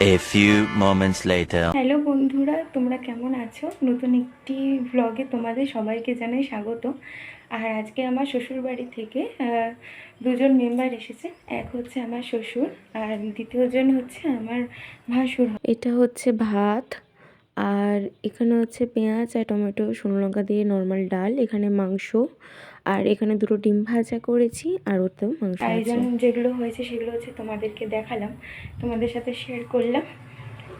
A few moments later. Hello বন্ধুরা তোমরা কেমন আছো? নতুন একটি ভ্লগে তোমাদের সবাইকে জানাই স্বাগত। আর আজকে আমার শ্বশুর বাড়ি থেকে দুজন মেম্বার এসেছে। এক হচ্ছে আমার শ্বশুর আর দ্বিতীয়জন হচ্ছে আমার ভাসুর। এটা হচ্ছে ভাত আর এখানে হচ্ছে পেঁয়াজ আর টমেটো শুকনো লঙ্কা দিয়ে নর্মাল ডাল এখানে মাংস আর এখানে দুটো ডিম ভাজা করেছি আর ওতেও মাংস আয়োজন যেগুলো হয়েছে সেগুলো হচ্ছে তোমাদেরকে দেখালাম তোমাদের সাথে শেয়ার করলাম।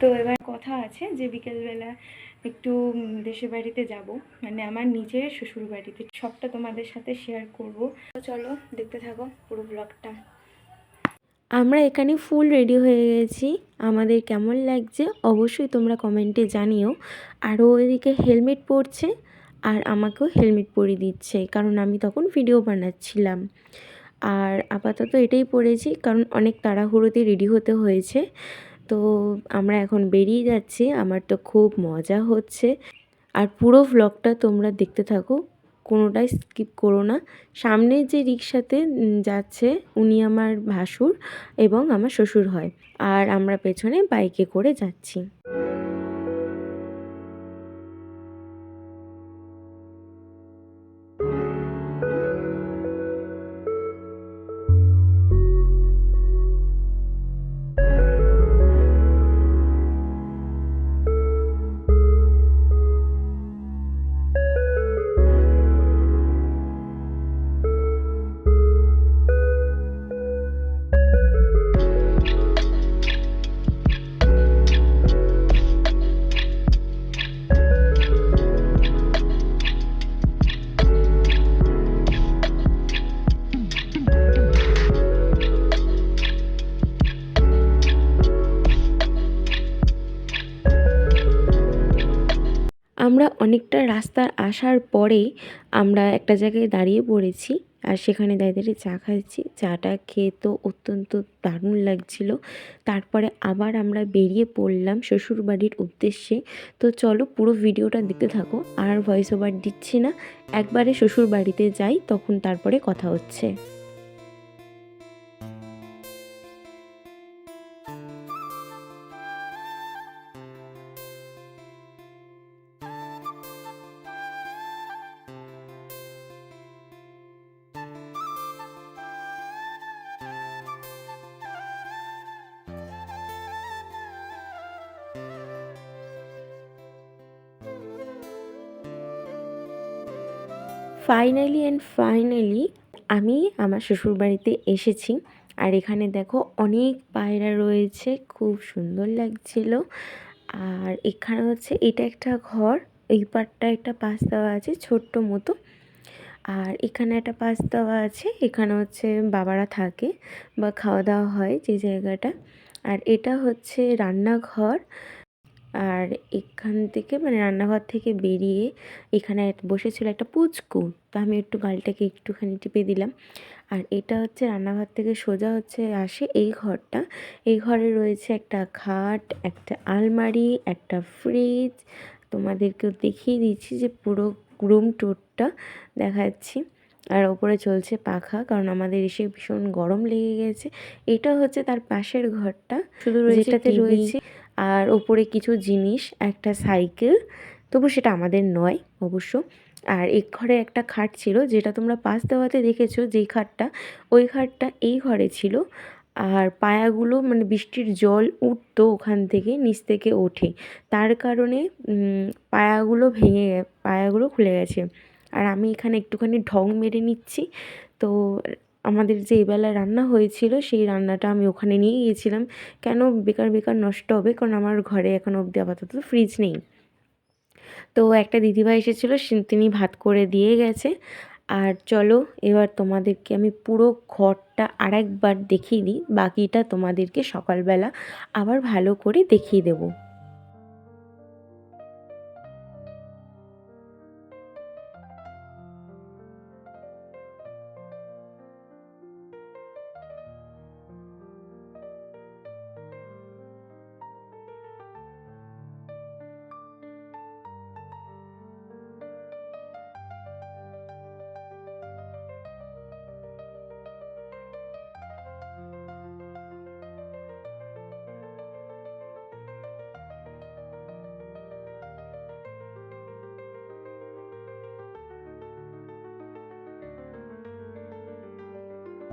তো এবার কথা আছে যে বিকেলবেলা একটু দেশের বাড়িতে যাব মানে আমার নিজের শ্বশুর বাড়িতে। সবটা তোমাদের সাথে শেয়ার করব। তো চলো দেখতে থাকো পুরো ব্লগটা আমরা এখানে ফুল রেডি হয়ে গেছি। আমাদের কেমন লাগছে অবশ্যই তোমরা কমেন্টে জানিও। আর ও এদিকে হেলমেট পরছে। আর আমাকেও হেলমেট পরিয়ে দিচ্ছে, কারণ আমি তখন ভিডিও বানাচ্ছিলাম। আর আপাতত এটাই পরেছি কারণ অনেক তাড়াহুড়োতে রেডি হতে হয়েছে। তো আমরা এখন বেরিয়ে যাচ্ছি, আমার তো খুব মজা হচ্ছে। আর পুরো ভ্লগটা তোমরা দেখতে থাকো, কোনোটাই স্কিপ করো না। সামনের যে রিক্সাতে যাচ্ছে, উনি আমার ভাসুর এবং আমার শ্বশুর হয়, আর আমরা পেছনে বাইকে করে যাচ্ছি। আমরা অনেকটা রাস্তার আসার পরে আমরা একটা জায়গায় দাঁড়িয়ে পড়েছি আর সেখানে দাঁড়িয়ে চা খাচ্ছি চাটা খেয়ে তো অত্যন্ত দারুণ লাগছিল। তারপরে আবার আমরা বেরিয়ে পড়লাম শ্বশুর বাড়ির উদ্দেশ্যে। তো চলো পুরো ভিডিওটা দেখতে থাকো, আর ভয়েস ওভার দিচ্ছি না। একবারে শ্বশুর বাড়িতে যাই, তখন তারপরে কথা হচ্ছে। ফাইনালি অ্যান্ড ফাইনালি আমি আমার শ্বশুরবাড়িতে এসেছি। আর এখানে দেখো অনেক পায়রা রয়েছে, খুব সুন্দর লাগছিল। আর এখানে হচ্ছে এটা একটা ঘর, এই পাটটা একটা পাশ দেওয়া আছে ছোট্ট মতো। আর এখানে একটা পাশ দেওয়া আছে, এখানে হচ্ছে বাবারা থাকে বা খাওয়া দাওয়া হয় যে জায়গাটা। আর এটা হচ্ছে রান্নাঘর। আর এখান থেকে মানে রান্নাঘর থেকে বেরিয়ে এখানে বসেছিল একটা পুচকু। তো আমি একটু গালটাকে একটুখানি টিপে দিলাম। আর এটা হচ্ছে রান্নাঘর থেকে সোজা হচ্ছে আসে এই ঘরটা। এই ঘরে রয়েছে একটা খাট একটা আলমারি একটা ফ্রিজ। তোমাদেরকেও দেখিয়ে দিচ্ছি যে পুরো রুম টুরটা দেখাচ্ছি। আর ওপরে চলছে পাখা কারণ আমাদের এসে ভীষণ গরম লেগে গেছে। এটা হচ্ছে তার পাশের ঘরটা শুধু যেটাতে রয়েছে আর ওপরে কিছু জিনিস, একটা সাইকেল, তবু সেটা আমাদের নয় অবশ্য। আর এক ঘরে একটা খাট ছিল, যেটা তোমরা পাশ দেওয়াতে দেখেছ, যেই খাটটা, ওই খাটটা এই ঘরে ছিল। আর পায়াগুলো মানে বৃষ্টির জল উঠতো ওখান থেকে, নিচ থেকে ওঠে। তার কারণে পায়াগুলো ভেঙে, পায়াগুলো খুলে গেছে। আর আমি এখানে একটুখানি ঢং মেরে নিচ্ছি। তো আমাদের যে এবেলা রান্না হয়েছিল, সেই রান্নাটা আমি ওখানে নিয়ে গিয়েছিলাম। কেন বেকার বেকার নষ্ট হবে? কারণ আমার ঘরে এখন অবধি আপাতত ফ্রিজ নেই। তো একটা দিদিভাই এসেছিল তিনি ভাত করে দিয়ে গেছে। আর চলো, এবার তোমাদেরকে আমি পুরো ঘরটা আরেকবার দেখিয়ে দিই। বাকিটা তোমাদেরকে সকালবেলা আবার ভালো করে দেখিয়ে দেবো।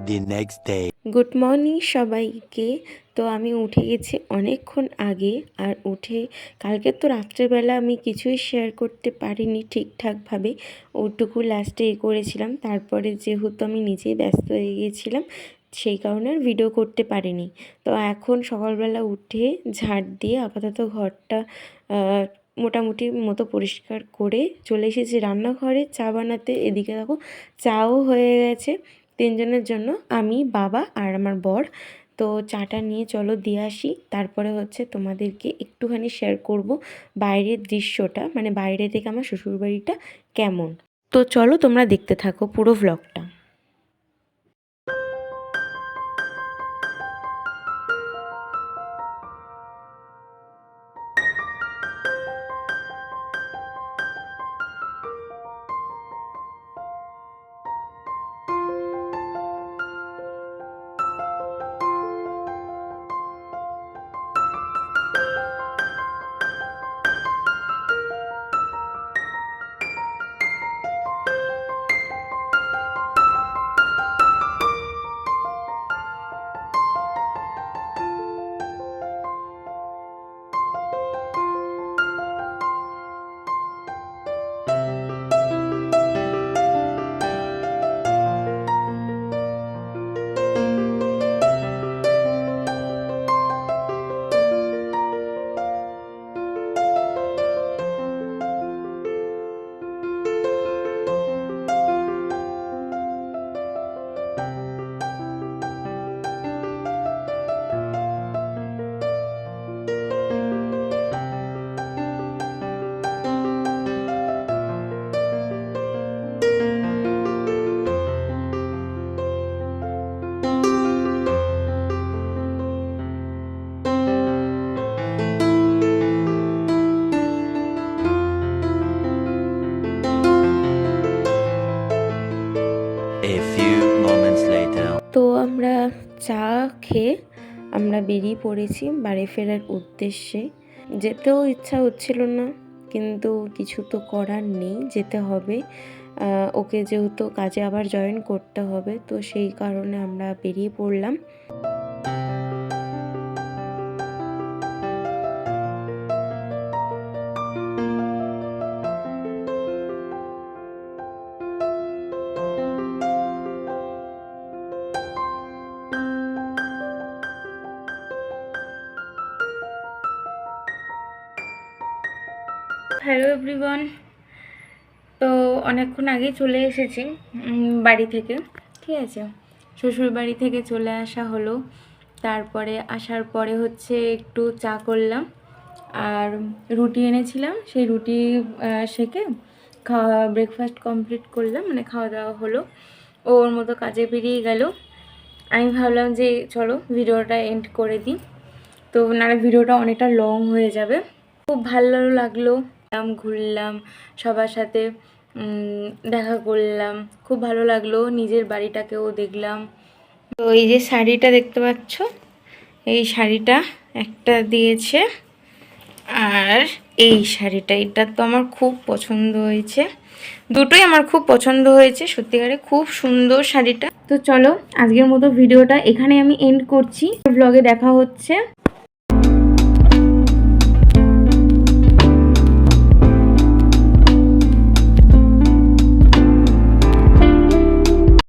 The next day. Good morning সবাইকে। তো আমি উঠে গেছি অনেকক্ষণ আগে, আর উঠে কালকে তো রাত্রেবেলা আমি কিছুই শেয়ার করতে পারিনি ঠিকঠাকভাবে। ওটুকু লাস্টে এ করেছিলাম, তারপরে যেহেতু আমি নিজেই ব্যস্ত হয়ে গিয়েছিলাম সেই কারণে আর ভিডিও করতে পারিনি। তো এখন সকালবেলা উঠে ঝাড় দিয়ে আপাতত ঘরটা মোটামুটি মতো পরিষ্কার করে চলে এসেছি রান্নাঘরে। চা বানাতে, এদিকে দেখো, চাও হয়ে গেছে। তিনজনের জন্য আমি, বাবা আর আমার বর। তো চাটা নিয়ে চলো দিয়ে আসি। তারপরে হচ্ছে তোমাদেরকে একটুখানি শেয়ার করব বাইরের দৃশ্যটা মানে বাইরে থেকে আমার শ্বশুরবাড়িটা কেমন। তো চলো তোমরা দেখতে থাকো পুরো ভ্লগটা তো আমরা চা খেয়ে আমরা বেরিয়ে পড়েছি বাড়ি ফেরার উদ্দেশ্যে। যেতেও ইচ্ছা হচ্ছিল না, কিন্তু কিছু তো করার নেই, যেতে হবে। ওকে যেহেতু কাজে আবার জয়েন করতে হবে, তো সেই কারণে আমরা বেরিয়ে পড়লাম। Hello everyone. তো অনেকক্ষণ আগেই চলে এসেছি বাড়ি থেকে। ঠিক আছে, শ্বশুর বাড়ি থেকে চলে আসা হলো। তারপরে আসার পরে হচ্ছে একটু চা করলাম আর রুটি এনেছিলাম। সেই রুটি সেকে খাওয়া ব্রেকফাস্ট কমপ্লিট করলাম। মানে খাওয়া দাওয়া হলো। ওর মতো কাজে বেরিয়ে গেল। আমি ভাবলাম যে চলো ভিডিওটা এন্ড করে দিই। তো নাহলে ভিডিওটা অনেকটা লং হয়ে যাবে। খুব ভালো লাগল। ঘুরলাম, সবার সাথে দেখা করলাম। খুব ভালো লাগল, নিজের বাড়িটাকেও দেখলাম। তো এই যে শাড়িটা দেখতে পাচ্ছ, এই শাড়িটা একটা দিয়েছে। আর এই শাড়িটা, এটা তো আমার খুব পছন্দ হয়েছে। দুটোই আমার খুব পছন্দ হয়েছে, সত্যিকারে খুব সুন্দর শাড়িটা। তো চলো, আজকের মতো ভিডিওটা এখানে আমি এন্ড করছি। ব্লগে দেখা হচ্ছে।